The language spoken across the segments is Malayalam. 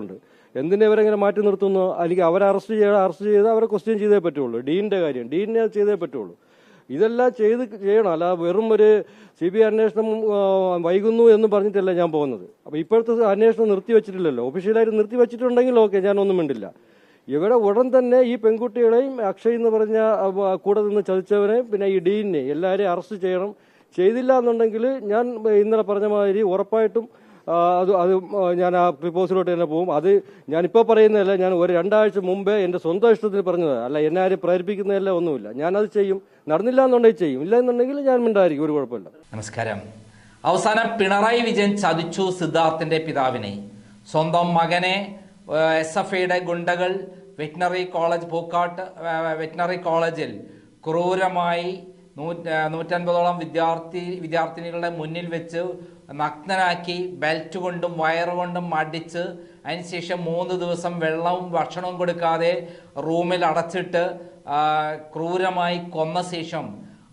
ഉണ്ട്. എന്തിനെ ഇവരെങ്ങനെ മാറ്റി നിർത്തുന്നു? അല്ലെങ്കിൽ അവരെ അറസ്റ്റ് ചെയ്യണം അറസ്റ്റ് ചെയ്ത് അവരെ ക്വസ്റ്റ്യൻ ചെയ്തേ പറ്റുള്ളൂ. ഡീനിന്റെ കാര്യം. ഡീനിനെ ചെയ്തേ പറ്റുള്ളൂ. ഇതെല്ലാം ചെയ്ത് ചെയ്യണം. അല്ല വെറും ഒരു സി ബി ഐ അന്വേഷണം വൈകുന്നു എന്ന് പറഞ്ഞിട്ടല്ല ഞാൻ പോകുന്നത്. അപ്പോൾ ഇപ്പോഴത്തെ അന്വേഷണം നിർത്തി വെച്ചിട്ടില്ലല്ലോ. ഒഫീഷ്യലായിട്ട് നിർത്തി വെച്ചിട്ടുണ്ടെങ്കിൽ ഓക്കെ ഞാനൊന്നും മിണ്ടില്ല. ഇവിടെ ഉടൻ തന്നെ ഈ പെൺകുട്ടികളെയും അക്ഷയ് എന്ന് പറഞ്ഞ കൂടെ നിന്ന് ചതിച്ചവരെയും പിന്നെ ഈ ഡീനെ എല്ലാവരെയും അറസ്റ്റ് ചെയ്യണം. ചെയ്തില്ല എന്നുണ്ടെങ്കിൽ ഞാൻ ഇന്നലെ പറഞ്ഞ മാതിരി ഉറപ്പായിട്ടും അത് അത് ഞാൻ ആ പ്രിപ്പോസിലോട്ട് തന്നെ പോകും. അത് ഞാനിപ്പോൾ പറയുന്നതല്ല ഞാൻ ഒരു രണ്ടാഴ്ച മുമ്പേ എന്റെ സ്വന്തം ഇഷ്ടത്തിന് പറഞ്ഞത്. അല്ല എന്നെ ആരും പ്രേരിപ്പിക്കുന്നതല്ല ഒന്നുമില്ല. ഞാനത് ചെയ്യും. നടന്നില്ല എന്നുണ്ടെങ്കിൽ ചെയ്യും. ഇല്ല എന്നുണ്ടെങ്കിൽ ഞാൻ മിണ്ടായിരിക്കും ഒരു കുഴപ്പമില്ല. നമസ്കാരം. അവസാനം പിണറായി വിജയൻ ചതിച്ചു സിദ്ധാർത്ഥിന്റെ പിതാവിനെ. സ്വന്തം മകനെ എസ് എഫ് ഐയുടെ ഗുണ്ടകൾ വെറ്റിനറി കോളേജ് പൂക്കാട്ട് വെറ്റിനറി കോളേജിൽ ക്രൂരമായി നൂറ്റ നൂറ്റൻപതോളം വിദ്യാർത്ഥി വിദ്യാർത്ഥിനികളുടെ മുന്നിൽ വെച്ച് നഗ്നനാക്കി ബെൽറ്റ് കൊണ്ടും വയർ കൊണ്ടും അടിച്ച് അതിനുശേഷം മൂന്ന് ദിവസം വെള്ളവും ഭക്ഷണവും കൊടുക്കാതെ റൂമിൽ അടച്ചിട്ട് ക്രൂരമായി കൊന്ന ശേഷം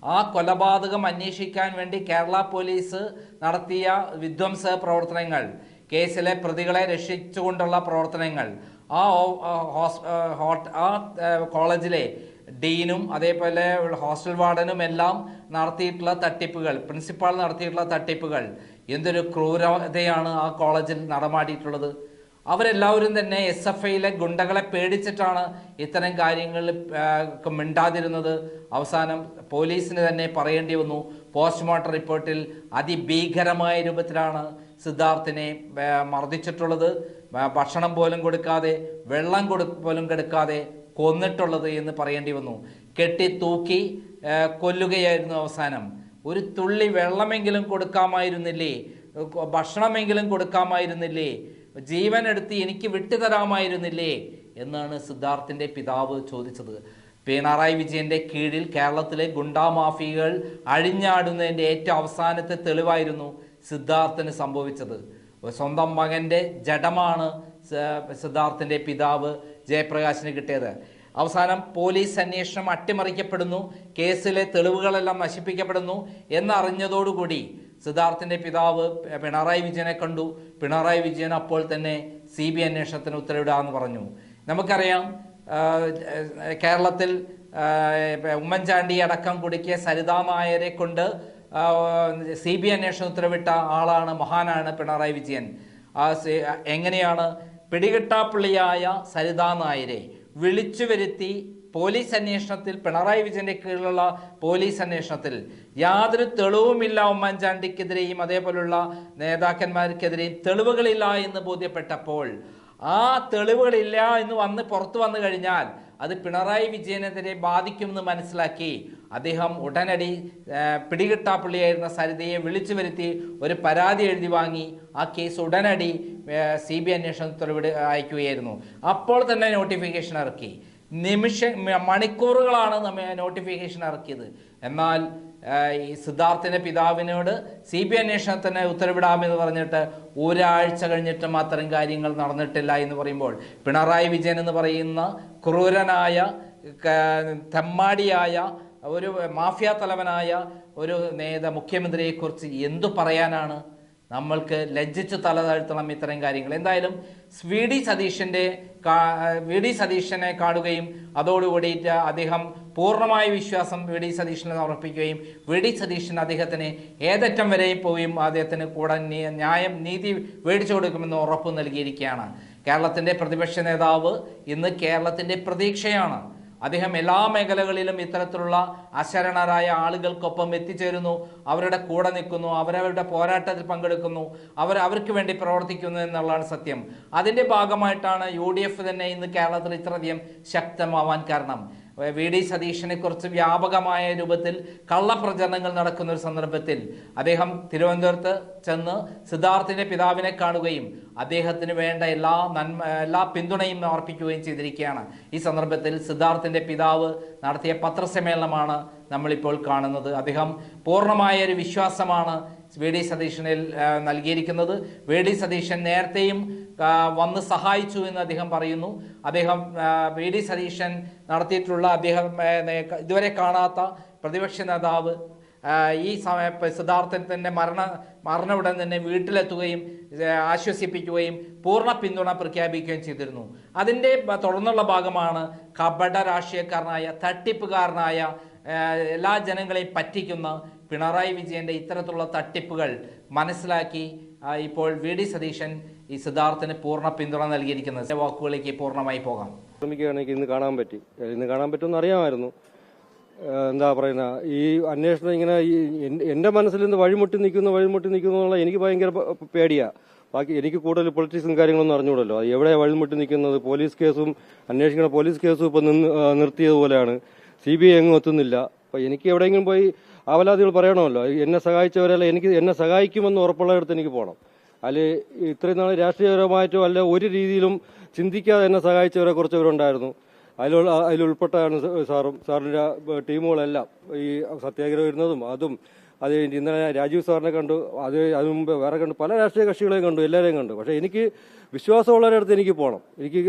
ആ കൊലപാതകം അന്വേഷിക്കാൻ വേണ്ടി കേരള പോലീസ് നടത്തിയ വിധ്വംസ പ്രവർത്തനങ്ങൾ കേസിലെ പ്രതികളെ രക്ഷിച്ചുകൊണ്ടുള്ള പ്രവർത്തനങ്ങൾ ആ ആ കോളേജിലെ ഡീനും അതേപോലെ ഹോസ്റ്റൽ വാർഡനും എല്ലാം നടത്തിയിട്ടുള്ള തട്ടിപ്പുകൾ പ്രിൻസിപ്പാൾ നടത്തിയിട്ടുള്ള തട്ടിപ്പുകൾ എന്തൊരു ക്രൂരതയാണ് ആ കോളേജിൽ നടമാടിയിട്ടുള്ളത്. അവരെല്ലാവരും തന്നെ എസ് എഫ് ഐയിലെ ഗുണ്ടകളെ പേടിച്ചിട്ടാണ് ഇത്തരം കാര്യങ്ങൾ മിണ്ടാതിരുന്നത്. അവസാനം പോലീസിന് തന്നെ പറയേണ്ടി വന്നു. പോസ്റ്റ്മോർട്ടം റിപ്പോർട്ടിൽ അതിഭീകരമായ രൂപത്തിലാണ് സിദ്ധാർത്ഥിനെ മർദ്ദിച്ചിട്ടുള്ളത്. ഭക്ഷണം പോലും കൊടുക്കാതെ വെള്ളം കൊടു പോലും കൊടുക്കാതെ കൊന്നിട്ടുള്ളത് എന്ന് പറയേണ്ടി വന്നു. കെട്ടി തൂക്കി കൊല്ലുകയായിരുന്നു അവസാനം. ഒരു തുള്ളി വെള്ളമെങ്കിലും കൊടുക്കാമായിരുന്നില്ലേ? ഭക്ഷണമെങ്കിലും കൊടുക്കാമായിരുന്നില്ലേ? ജീവൻ എടുത്ത് എനിക്ക് വിട്ടുതരാമായിരുന്നില്ലേ എന്നാണ് സിദ്ധാർത്ഥിന്റെ പിതാവ് ചോദിച്ചത്. പിണറായി വിജയന്റെ കീഴിൽ കേരളത്തിലെ ഗുണ്ടാ മാഫിയകൾ അഴിഞ്ഞാടുന്നതിന്റെ ഏറ്റവും അവസാനത്തെ തെളിവായിരുന്നു സിദ്ധാർത്ഥന് സംഭവിച്ചത്. സ്വന്തം മകന്റെ ജഡമാണ് സിദ്ധാർത്ഥിന്റെ പിതാവ് ജയപ്രകാശിന് കിട്ടിയത്. അവസാനം പോലീസ് അന്വേഷണം അട്ടിമറിക്കപ്പെടുന്നു. കേസിലെ തെളിവുകളെല്ലാം നശിപ്പിക്കപ്പെടുന്നു എന്നറിഞ്ഞതോടുകൂടി സിദ്ധാർത്ഥിന്റെ പിതാവ് പിണറായി വിജയനെ കണ്ടു. പിണറായി വിജയൻ അപ്പോൾ തന്നെ സി ബി അന്വേഷണത്തിന് ഉത്തരവിടാമെന്ന് പറഞ്ഞു. നമുക്കറിയാം കേരളത്തിൽ ഉമ്മൻചാണ്ടി അടക്കം കുടുക്കിയ സരിതാ നായരെ കൊണ്ട് സി ബി അന്വേഷണം ഉത്തരവിട്ട ആളാണ് മഹാനാണ് പിണറായി വിജയൻ. എങ്ങനെയാണ്? പിടികിട്ടാപ്പുള്ളിയായ സരിതാ നായരെ. വിളിച്ചു വരുത്തി പോലീസ് അന്വേഷണത്തിൽ പിണറായി വിജയന്റെ കീഴിലുള്ള പോലീസ് അന്വേഷണത്തിൽ യാതൊരു തെളിവുമില്ല ഉമ്മൻചാണ്ടിക്കെതിരെയും അതേപോലുള്ള നേതാക്കന്മാർക്കെതിരെയും തെളിവുകളില്ല എന്ന് ബോധ്യപ്പെട്ടപ്പോൾ ആ തെളിവുകളില്ല എന്ന് വന്ന് പുറത്തു വന്നു കഴിഞ്ഞാൽ അത് പിണറായി വിജയനെതിരെ ബാധിക്കുമെന്ന് മനസ്സിലാക്കി അദ്ദേഹം ഉടനടി പിടികിട്ടാപ്പുള്ളിയായിരുന്ന സരിതയെ വിളിച്ചു വരുത്തി ഒരു പരാതി എഴുതി വാങ്ങി. ആ കേസ് ഉടനടി സി ബി അന്വേഷണ ഉത്തരവിട് അയക്കുകയായിരുന്നു. അപ്പോൾ തന്നെ നോട്ടിഫിക്കേഷൻ ഇറക്കി. നിമിഷ മണിക്കൂറുകളാണ് നമ്മെ നോട്ടിഫിക്കേഷൻ ഇറക്കിയത്. എന്നാൽ ഈ സിദ്ധാർത്ഥിന്റെ പിതാവിനോട് സി ബി അന്വേഷണത്തിന് ഉത്തരവിടാമെന്ന് പറഞ്ഞിട്ട് ഒരാഴ്ച കഴിഞ്ഞിട്ട് മാത്രം കാര്യങ്ങൾ നടന്നിട്ടില്ല എന്ന് പറയുമ്പോൾ പിണറായി വിജയൻ എന്ന് പറയുന്ന ക്രൂരനായ തെമ്മാടിയായ ഒരു മാഫിയ തലവനായ ഒരു നേത മുഖ്യമന്ത്രിയെക്കുറിച്ച് എന്തു പറയാനാണ്? നമ്മൾക്ക് ലജ്ജിച്ച് തല താഴ്ത്തണം ഇത്തരം കാര്യങ്ങൾ. എന്തായാലും വി ഡി സതീശന്റെ കാ- വി ഡി സതീശനെ കാണുകയും അതോടുകൂടിയിട്ട് അദ്ദേഹം പൂർണമായ വിശ്വാസം വി ഡി സതീശനെ സമർപ്പിക്കുകയും വി ഡി സതീശൻ അദ്ദേഹത്തിന് ഏതറ്റം വരെയും പോയും അദ്ദേഹത്തിന് കൂടെ ന്യായം നീതി മേടിച്ചു കൊടുക്കുമെന്ന് ഉറപ്പ് നൽകിയിരിക്കുകയാണ്. കേരളത്തിന്റെ പ്രതിപക്ഷ നേതാവ് ഇന്ന് കേരളത്തിന്റെ പ്രതീക്ഷയാണ്. അദ്ദേഹം എല്ലാ മേഖലകളിലും ഇത്തരത്തിലുള്ള അശരണരായ ആളുകൾക്കൊപ്പം എത്തിച്ചേരുന്നു. അവരുടെ കൂടെ നിൽക്കുന്നു. അവരവരുടെ പോരാട്ടത്തിൽ പങ്കെടുക്കുന്നു. അവർ അവർക്ക് വേണ്ടി പ്രവർത്തിക്കുന്നു എന്നുള്ളതാണ് സത്യം. അതിന്റെ ഭാഗമായിട്ടാണ് യു തന്നെ ഇന്ന് കേരളത്തിൽ ഇത്രയധികം ശക്തമാവാൻ കാരണം. വി ഡി സതീശനെ കുറിച്ച് വ്യാപകമായ രൂപത്തിൽ കള്ളപ്രചരണങ്ങൾ നടക്കുന്ന ഒരു സന്ദർഭത്തിൽ അദ്ദേഹം തിരുവനന്തപുരത്ത് ചെന്ന് സിദ്ധാർത്ഥിന്റെ പിതാവിനെ കാണുകയും അദ്ദേഹത്തിന് വേണ്ട എല്ലാ നന്മ എല്ലാ പിന്തുണയും അർപ്പിക്കുകയും ചെയ്തിരിക്കുകയാണ്. ഈ സന്ദർഭത്തിൽ സിദ്ധാർത്ഥിന്റെ പിതാവ് നടത്തിയ പത്രസമ്മേളനമാണ് നമ്മളിപ്പോൾ കാണുന്നത്. അദ്ദേഹം പൂർണമായ ഒരു വിശ്വാസമാണ് വി ഡി സതീശനിൽ നൽകിയിരിക്കുന്നത്. വി ഡി സതീശൻ നേരത്തെയും വന്ന് സഹായിച്ചു എന്ന് അദ്ദേഹം പറയുന്നു. അദ്ദേഹം വി ഡി സതീശൻ നടത്തിയിട്ടുള്ള അദ്ദേഹം ഇതുവരെ കാണാത്ത പ്രതിപക്ഷ നേതാവ് ഈ സമയ സിദ്ധാർത്ഥത്തിന്റെ മരണ മരണ ഉടൻ തന്നെ വീട്ടിലെത്തുകയും ആശ്വസിപ്പിക്കുകയും പൂർണ പിന്തുണ പ്രഖ്യാപിക്കുകയും ചെയ്തിരുന്നു. അതിന്റെ തുടർന്നുള്ള ഭാഗമാണ് കപട രാഷ്ട്രീയക്കാരനായ തട്ടിപ്പുകാരനായ എല്ലാ ജനങ്ങളെയും പറ്റിക്കുന്ന പിണറായി വിജയന്റെ ഇത്തരത്തിലുള്ള തട്ടിപ്പുകൾ മനസ്സിലാക്കി ഇപ്പോൾ വി ഡി സതീശൻ ഈ സിദ്ധാർത്ഥന് പൂർണ പിന്തുണ നൽകിയിരിക്കുന്നത്. വാക്കുകളിലേക്ക് പൂർണമായി പോകാം. ശ്രമിക്കുകയാണെങ്കിൽ ഇന്ന് കാണാൻ പറ്റി. ഇന്ന് കാണാൻ പറ്റുമെന്ന് അറിയാമായിരുന്നു. എന്താ പറയുന്ന ഈ അന്വേഷണം ഇങ്ങനെ ഈ എൻ- എന്റെ മനസ്സിൽ നിന്ന് വഴിമുട്ടി നിൽക്കുന്നു വഴിമുട്ടി നിൽക്കുന്നു എന്നുള്ള എനിക്ക് ഭയങ്കര പേടിയാണ് പേടിയാ. ബാക്കി എനിക്ക് കൂടുതൽ പൊളിറ്റിക്സും കാര്യങ്ങളൊന്നും അറിഞ്ഞൂടല്ലോ. എവിടെ വഴിമുട്ടി നിൽക്കുന്നത്? പോലീസ് കേസും അന്വേഷിക്കുന്ന പോലീസ് കേസും ഇപ്പം നിർത്തിയതുപോലെയാണ് സി ബി ഐ എങ്ങും എത്തുന്നില്ല. അപ്പം എനിക്ക് എവിടെയെങ്കിലും പോയി അവലാദികൾ പറയണമല്ലോ. എന്നെ സഹായിച്ചവരല്ല എനിക്ക് എന്നെ സഹായിക്കുമെന്ന് ഉറപ്പുള്ളിടത്ത് എനിക്ക് പോകണം അതിൽ ഇത്രയും നാൾ രാഷ്ട്രീയപരമായിട്ടോ അല്ല ഒരു രീതിയിലും ചിന്തിക്കാതെ എന്നെ സഹായിച്ചവരെ കുറച്ചവരുണ്ടായിരുന്നു. അതിലുള്ള അതിലുൾപ്പെട്ടാണ് സാറും സാറിന്റെ ടീമുകളെല്ലാം ഈ സത്യാഗ്രഹം വരുന്നതും അതും അത് ഇന്നലെ രാജീവ് സാറിനെ കണ്ടു അത് അതിനു മുമ്പ് വേറെ കണ്ടു പല രാഷ്ട്രീയ കക്ഷികളെയും കണ്ടു എല്ലാവരെയും കണ്ടു. പക്ഷേ എനിക്ക് വിശ്വാസമുള്ളവരടുത്ത് എനിക്ക് പോകണം എനിക്ക്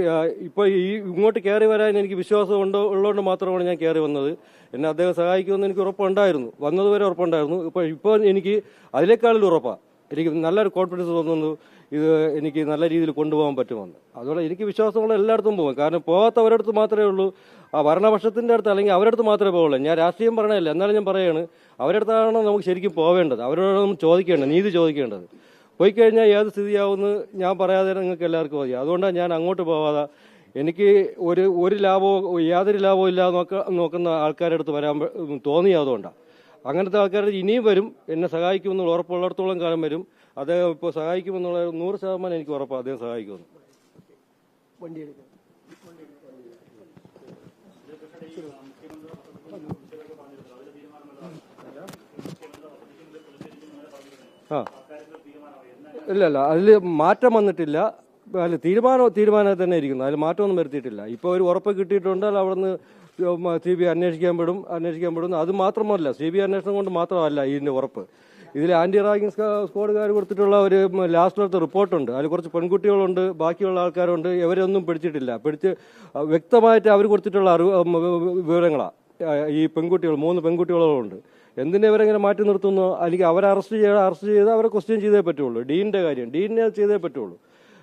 ഇപ്പോൾ ഈ ഇങ്ങോട്ട് കയറി വരാൻ എനിക്ക് വിശ്വാസം ഉണ്ടോ ഉള്ളതുകൊണ്ട് മാത്രമാണ് ഞാൻ കയറി വന്നത്. എന്നെ അദ്ദേഹം സഹായിക്കുമെന്ന് എനിക്ക് ഉറപ്പുണ്ടായിരുന്നു. വന്നതുവരെ ഉറപ്പുണ്ടായിരുന്നു. ഇപ്പോൾ ഇപ്പോൾ എനിക്ക് അതിലേക്കാളിൽ ഉറപ്പാണ് എനിക്ക് നല്ലൊരു കോൺഫിഡൻസ് തോന്നുന്നു. ഇത് എനിക്ക് നല്ല രീതിയിൽ കൊണ്ടുപോകാൻ പറ്റുമെന്ന്. അതുപോലെ എനിക്ക് വിശ്വാസമുള്ള എല്ലായിടത്തും പോകും. കാരണം പോകാത്തവരടുത്ത് മാത്രമേ ഉള്ളൂ. ആ ഭരണപക്ഷത്തിന്റെ അടുത്ത് അല്ലെങ്കിൽ അവരടുത്ത് മാത്രമേ പോകുള്ളൂ ഞാൻ രാഷ്ട്രീയം പറയണല്ല. എന്നാലും ഞാൻ പറയാണ് അവരടുത്താണ് നമുക്ക് ശരിക്കും പോവേണ്ടത്. അവരോട് നമുക്ക് ചോദിക്കേണ്ടത് നീതി ചോദിക്കേണ്ടത്. പോയി കഴിഞ്ഞാൽ ഏത് സ്ഥിതിയാവുമെന്ന് ഞാൻ പറയാതെ നിങ്ങൾക്ക് എല്ലാവർക്കും മതി അതുകൊണ്ടാണ് ഞാൻ അങ്ങോട്ട് പോവാതെ എനിക്ക് ഒരു ഒരു ലാഭവും യാതൊരു ലാഭവും ഇല്ലാതെ നോക്ക നോക്കുന്ന ആൾക്കാരുടെ അടുത്ത് വരാൻ പ- തോന്നിയത് അതുകൊണ്ടാണ്. അങ്ങനത്തെ ആൾക്കാർ ഇനിയും വരും. എന്നെ സഹായിക്കുമെന്നുള്ള ഉറപ്പുള്ളിടത്തോളം കാലം വരും. അദ്ദേഹം ഇപ്പോൾ സഹായിക്കുമെന്നുള്ള നൂറ് ശതമാനം എനിക്ക് ഉറപ്പാണ് അദ്ദേഹം സഹായിക്കുമെന്ന്. ആ. ഇല്ല ഇല്ല. അതിൽ മാറ്റം വന്നിട്ടില്ല. അല്ല തീരുമാനം തീരുമാനം തന്നെ ഇരിക്കുന്നു. അതിൽ മാറ്റമൊന്നും വരുത്തിയിട്ടില്ല. ഇപ്പോൾ ഒരു ഉറപ്പ് കിട്ടിയിട്ടുണ്ട് അത് അവിടുന്ന് സി ബി ഐ അന്വേഷിക്കാൻ പെടും അന്വേഷിക്കാൻ പെടും. അത് മാത്രമല്ല സി ബി ഐ അന്വേഷണം കൊണ്ട് മാത്രമല്ല ഇതിന്റെ ഉറപ്പ്. ഇതിൽ ആന്റി റാഗിങ് സ്ക്വാഡുകാർ കൊടുത്തിട്ടുള്ള ഒരു ലാസ്റ്റ് ലാസ്റ്റിലത്തെ റിപ്പോർട്ടുണ്ട്. അതിൽ കുറച്ച് പെൺകുട്ടികളുണ്ട് ബാക്കിയുള്ള ആൾക്കാരുണ്ട്. ഇവരൊന്നും പിടിച്ചിട്ടില്ല. പിടിച്ച് വ്യക്തമായിട്ട് അവർ കൊടുത്തിട്ടുള്ള അറിവ് വിവരങ്ങളാണ് ഈ പെൺകുട്ടികൾ മൂന്ന് പെൺകുട്ടികളുണ്ട്. എന്തിനെ ഇവരെങ്ങനെ മാറ്റി നിർത്തുന്നു? അല്ലെങ്കിൽ അവരെ അറസ്റ്റ് ചെയ്ത് അറസ്റ്റ് ചെയ്ത് അവരെ ക്വസ്റ്റ്യൻ ചെയ്തേ പറ്റുള്ളൂ. ഡീനിന്റെ കാര്യം. ഡീനിനെ ചെയ്തേ പറ്റുള്ളൂ.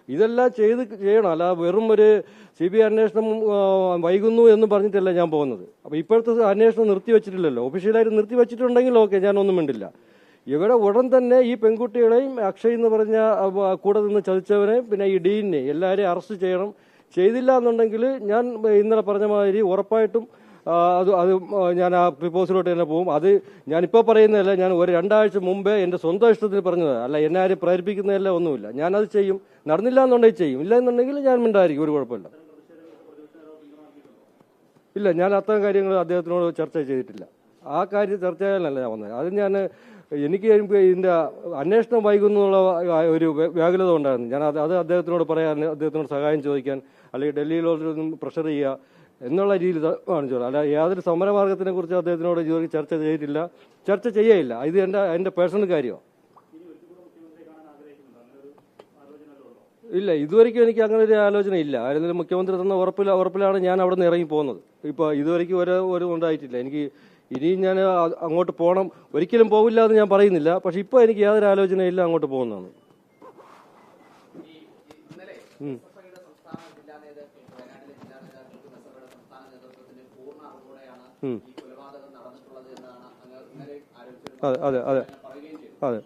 ഇതെല്ലാം ചെയ്ത് ചെയ്യണം. അല്ല വെറും ഒരു സി ബി ഐ അന്വേഷണം വൈകുന്നു എന്ന് പറഞ്ഞിട്ടല്ല ഞാൻ പോകുന്നത്. അപ്പോൾ ഇപ്പോഴത്തെ അന്വേഷണം നിർത്തിവെച്ചിട്ടില്ലല്ലോ ഒഫീഷ്യലായിട്ട് നിർത്തിവെച്ചിട്ടുണ്ടെങ്കിൽ ഓക്കെ ഞാനൊന്നും മിണ്ടില്ല. ഇവിടെ ഉടൻ തന്നെ ഈ പെൺകുട്ടികളെയും അക്ഷയ് എന്ന് പറഞ്ഞ കൂടെ നിന്ന് ചതിച്ചവനെയും പിന്നെ ഈ ഡീനെ എല്ലാവരെയും അറസ്റ്റ് ചെയ്യണം. ചെയ്തില്ല എന്നുണ്ടെങ്കിൽ ഞാൻ ഇന്നലെ പറഞ്ഞ മാതിരി ഉറപ്പായിട്ടും അത് അത് ഞാൻ ആ പ്രിപ്പോസിലോട്ട് തന്നെ പോകും. അത് ഞാനിപ്പോൾ പറയുന്നതല്ല ഞാൻ ഒരു രണ്ടാഴ്ച മുമ്പേ എന്റെ സ്വന്തം ഇഷ്ടത്തിൽ പറഞ്ഞത്. അല്ല എന്നെ ആരും പ്രേരിപ്പിക്കുന്നതല്ല ഒന്നുമില്ല. ഞാനത് ചെയ്യും. നടന്നില്ല എന്നുണ്ടെങ്കിൽ ചെയ്യും. ഇല്ല എന്നുണ്ടെങ്കിൽ ഞാൻ മിണ്ടായിരിക്കും ഒരു കുഴപ്പമില്ല. ഇല്ല ഞാൻ അത്തരം കാര്യങ്ങൾ അദ്ദേഹത്തിനോട് ചർച്ച ചെയ്തിട്ടില്ല. ആ കാര്യം ചർച്ച ചെയ്യാനല്ല ഞാൻ വന്നത്. അത് ഞാൻ എനിക്ക് ഇതിന്റെ അന്വേഷണം വൈകുന്നുള്ള ഒരു വ്യ- വ്യാകുലത ഉണ്ടായിരുന്നു. ഞാൻ അത് അത് അദ്ദേഹത്തിനോട് പറയാൻ അദ്ദേഹത്തിനോട് സഹായം ചോദിക്കാൻ അല്ലെങ്കിൽ ഡൽഹിയിലോട്ടൊന്നും പ്രഷർ ചെയ്യുക എന്നുള്ള രീതിയിൽ ചോദിച്ചത് അല്ല യാതൊരു സമരമാർഗത്തിനെ കുറിച്ച് അദ്ദേഹത്തിനോട് ജോലി ചർച്ച ചെയ്തിട്ടില്ല. ചർച്ച ചെയ്യയില്ല. ഇത് എന്റെ എന്റെ പേഴ്സണൽ കാര്യമാണ് ഇല്ല ഇതുവരെയ്ക്കും എനിക്ക് അങ്ങനെ ഒരു ആലോചന ഇല്ല. ആരെങ്കിലും മുഖ്യമന്ത്രി തന്ന ഉറപ്പില ഉറപ്പിലാണ് ഞാൻ അവിടെ നിന്ന് ഇറങ്ങി പോകുന്നത്. ഇപ്പൊ ഇതുവരെയ്ക്കും ഒരു ഒരു ഉണ്ടായിട്ടില്ല. എനിക്ക് ഇനിയും ഞാൻ അങ്ങോട്ട് പോകണം ഒരിക്കലും പോകില്ല എന്ന് ഞാൻ പറയുന്നില്ല. പക്ഷെ ഇപ്പൊ എനിക്ക് യാതൊരു ആലോചനയില്ല അങ്ങോട്ട് പോകുന്നതാണ് അതെ അതെ അതെ. അതെ.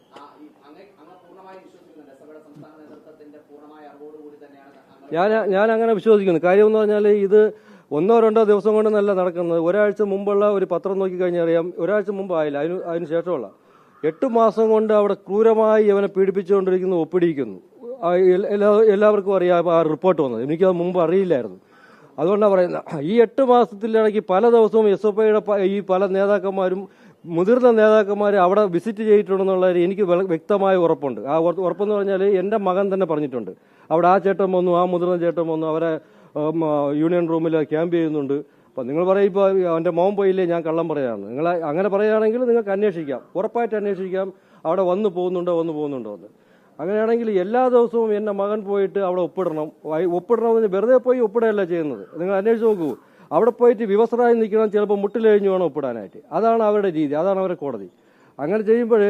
ഞാൻ ഞാൻ അങ്ങനെ വിശ്വസിക്കുന്നു. കാര്യം എന്ന് പറഞ്ഞാൽ ഇത് ഒന്നോ രണ്ടോ ദിവസം കൊണ്ടൊന്നല്ല നടക്കുന്നത്. ഒരാഴ്ച മുമ്പുള്ള ഒരു പത്രം നോക്കി കഴിഞ്ഞാൽ അറിയാം. ഒരാഴ്ച മുമ്പ് ആയില്ല. അതിന് അതിന് ശേഷമുള്ള. എട്ട് മാസം കൊണ്ട് അവിടെ ക്രൂരമായി ഇവനെ പീഡിപ്പിച്ചുകൊണ്ടിരിക്കുന്നു ഒപ്പിടിയിക്കുന്നു എല്ലാവർക്കും അറിയാം ആ റിപ്പോർട്ട് വന്നത്. എനിക്കത് മുമ്പ് അറിയില്ലായിരുന്നു. അതുകൊണ്ടാണ് പറയുന്നത് ഈ എട്ട് മാസത്തിലിടയ്ക്ക് പല ദിവസവും എസ് എഫ് ഐയുടെ ഈ പല നേതാക്കന്മാരും മുതിർന്ന നേതാക്കന്മാർ അവിടെ വിസിറ്റ് ചെയ്തിട്ടുണ്ടെന്നുള്ള എനിക്ക് വ്യക്തമായ ഉറപ്പുണ്ട്. ആ ഉറ- ഉറപ്പെന്ന് പറഞ്ഞാൽ എന്റെ മകൻ തന്നെ പറഞ്ഞിട്ടുണ്ട്. അവിടെ ആ ചേട്ടൻ വന്നു ആ മുതിർന്ന ചേട്ടൻ വന്നു അവരെ യൂണിയൻ റൂമിൽ ക്യാമ്പ് ചെയ്യുന്നുണ്ട്. അപ്പം നിങ്ങൾ പറയും ഇപ്പോൾ അവന്റെ മോൻ പോയില്ലേ ഞാൻ കള്ളം പറയാമെന്ന് നിങ്ങൾ അങ്ങനെ പറയുകയാണെങ്കിൽ നിങ്ങൾക്ക് അന്വേഷിക്കാം. ഉറപ്പായിട്ട് അന്വേഷിക്കാം. അവിടെ വന്നു പോകുന്നുണ്ടോ വന്നു പോകുന്നുണ്ടോ എന്ന്. അങ്ങനെയാണെങ്കിൽ എല്ലാ ദിവസവും എന്റെ മകൻ പോയിട്ട് അവിടെ ഒപ്പിടണം. ഒപ്പിടണമെന്ന് വെറുതെ പോയി ഒപ്പിടുകയല്ല ചെയ്യുന്നത്. നിങ്ങൾ അന്വേഷിച്ച് നോക്കൂ. അവിടെ പോയിട്ട് വിവസരായി നിൽക്കണം ചിലപ്പോൾ മുട്ടിലഴിഞ്ഞു വേണം ഒപ്പിടാനായിട്ട്. അതാണ് അവരുടെ രീതി അതാണ് അവരുടെ കോടതി. അങ്ങനെ ചെയ്യുമ്പോൾ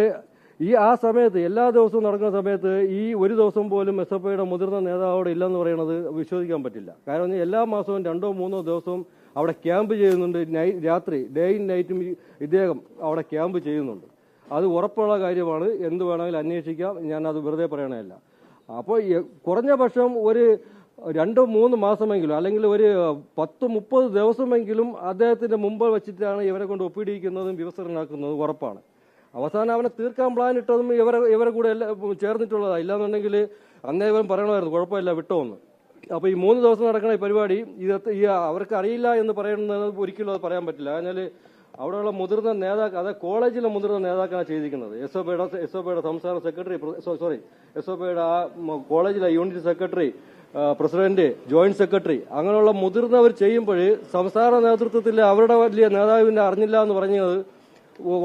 ഈ ആ സമയത്ത് എല്ലാ ദിവസവും നടക്കുന്ന സമയത്ത് ഈ ഒരു ദിവസം പോലും എസ് എഫ് ഐയുടെ മുതിർന്ന നേതാവോടെ ഇല്ലെന്ന് പറയുന്നത് വിശ്വസിക്കാൻ പറ്റില്ല. കാരണം എല്ലാ മാസവും രണ്ടോ മൂന്നോ ദിവസവും അവിടെ ക്യാമ്പ് ചെയ്യുന്നുണ്ട്. രാത്രി ഡേ ഇൻ നൈറ്റും ഇദ്ദേഹം അവിടെ ക്യാമ്പ് ചെയ്യുന്നുണ്ട്. അത് ഉറപ്പുള്ള കാര്യമാണ്. എന്ത് വേണമെങ്കിലും അന്വേഷിക്കാം. അത് വെറുതെ പറയണതല്ല. അപ്പോൾ കുറഞ്ഞ പക്ഷം ഒരു രണ്ടോ മൂന്ന് മാസമെങ്കിലും അല്ലെങ്കിൽ ഒരു പത്ത് മുപ്പത് ദിവസമെങ്കിലും അദ്ദേഹത്തിന്റെ മുമ്പ് വെച്ചിട്ടാണ് ഇവരെ കൊണ്ട് ഒപ്പിടിയിക്കുന്നതും വിവസരനാക്കുന്നതും ഉറപ്പാണ്. അവസാനം അവനെ തീർക്കാൻ പ്ലാൻ ഇട്ടതും ഇവരെ ഇവരെ കൂടെ ചേർന്നിട്ടുള്ളതാണ് ഇല്ലാന്നുണ്ടെങ്കിൽ അന്നേ ഇവൻ പറയണമായിരുന്നു കുഴപ്പമില്ല വിട്ടോന്ന് അപ്പോൾ ഈ മൂന്ന് ദിവസം നടക്കുന്ന ഈ പരിപാടി ഇത് ഈ അവർക്ക് അറിയില്ല എന്ന് പറയുന്നത് ഒരിക്കലും അത് പറയാൻ പറ്റില്ല. എന്നാൽ അവിടെയുള്ള മുതിർന്ന നേതാക്കൾ അതായത് കോളേജിലെ മുതിർന്ന നേതാക്കളാണ് ചെയ്തിരിക്കുന്നത്. എസ് ഒ പിയുടെ എസ് ഒ പിയുടെ സംസ്ഥാന സെക്രട്ടറി സോറി എസ് ഒ പിയുടെ ആ കോളേജിലെ unit secretary president joint secretary അങ്ങനെയുള്ള മുതിർന്നവർ ചെയ്യുമ്പോൾ സംസ്ഥാന നേതൃത്വത്തിൽ അവരുടെ വലിയ നേതാവിന്റെ അറിഞ്ഞില്ല എന്ന് പറഞ്ഞത്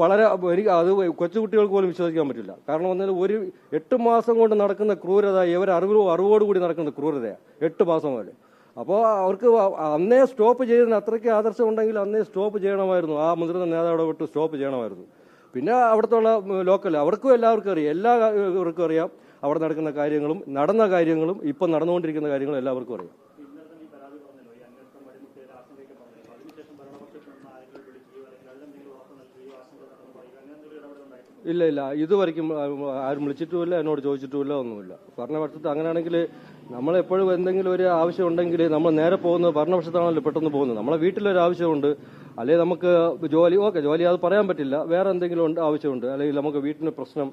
വളരെ എനിക്ക് അത് കൊച്ചുകുട്ടികൾക്ക് പോലും വിശ്വസിക്കാൻ പറ്റില്ല. കാരണം എന്നാൽ ഒരു എട്ട് മാസം കൊണ്ട് നടക്കുന്ന ക്രൂരത ഇവർ അറിവ് അറിവോടുകൂടി നടക്കുന്ന ക്രൂരതയാണ് എട്ട് മാസം പോലെ അപ്പോൾ അവർക്ക് അന്നേ സ്റ്റോപ്പ് ചെയ്തതിന് അത്രയ്ക്ക് ആദർശം ഉണ്ടെങ്കിൽ അന്നേ സ്റ്റോപ്പ് ചെയ്യണമായിരുന്നു. ആ മുതിർന്ന നേതാവിടെ വിട്ട് സ്റ്റോപ്പ് ചെയ്യണമായിരുന്നു. പിന്നെ അവിടുത്തെ ലോക്കൽ അവർക്കും എല്ലാവർക്കും അറിയാം. എല്ലാവർക്കും അറിയാം. അവിടെ നടക്കുന്ന കാര്യങ്ങളും നടന്ന കാര്യങ്ങളും ഇപ്പം നടന്നുകൊണ്ടിരിക്കുന്ന കാര്യങ്ങളും എല്ലാവർക്കും അറിയാം. ഇല്ല ഇല്ല. ഇതുവരെയ്ക്കും ആരും വിളിച്ചിട്ടുമില്ല എന്നോട് ചോദിച്ചിട്ടുമില്ല ഒന്നുമില്ല. ഭരണപക്ഷത്ത് അങ്ങനെയാണെങ്കിൽ നമ്മളെപ്പോഴും എന്തെങ്കിലും ഒരു ആവശ്യം ഉണ്ടെങ്കിൽ നമ്മൾ നേരെ പോകുന്നത് ഭരണപക്ഷത്താണല്ലോ പെട്ടെന്ന് പോകുന്നത്. നമ്മളെ വീട്ടിലൊരു ആവശ്യമുണ്ട് അല്ലെങ്കിൽ നമുക്ക് ജോലി ഓക്കെ ജോലി അത് പറയാൻ പറ്റില്ല. വേറെ എന്തെങ്കിലും ഉണ്ട് ആവശ്യമുണ്ട് അല്ലെങ്കിൽ നമുക്ക് വീട്ടിന് പ്രശ്നം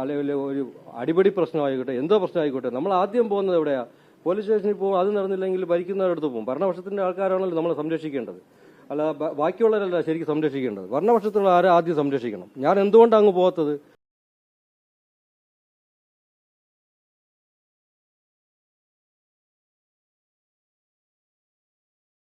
അല്ലെങ്കിൽ ഒരു അടിപിടി പ്രശ്നമായിക്കോട്ടെ എന്തോ പ്രശ്നമായിക്കോട്ടെ. നമ്മൾ ആദ്യം പോകുന്നത് എവിടെയാ? പോലീസ് സ്റ്റേഷനിൽ പോകും അത് നടന്നില്ലെങ്കിൽ ഭരിക്കുന്നവരടുത്ത് പോകും. ഭരണപക്ഷത്തിന്റെ ആൾക്കാരാണല്ലോ നമ്മളെ സംരക്ഷിക്കേണ്ടത്. അല്ല ബാക്കിയുള്ളവരല്ല ശരിക്കും സംരക്ഷിക്കേണ്ടത്. ഭരണപക്ഷത്തുള്ള ആരെ ആദ്യം സംരക്ഷിക്കണം? ഞാൻ എന്തുകൊണ്ടാണ് അങ്ങ് പോകാത്തത്?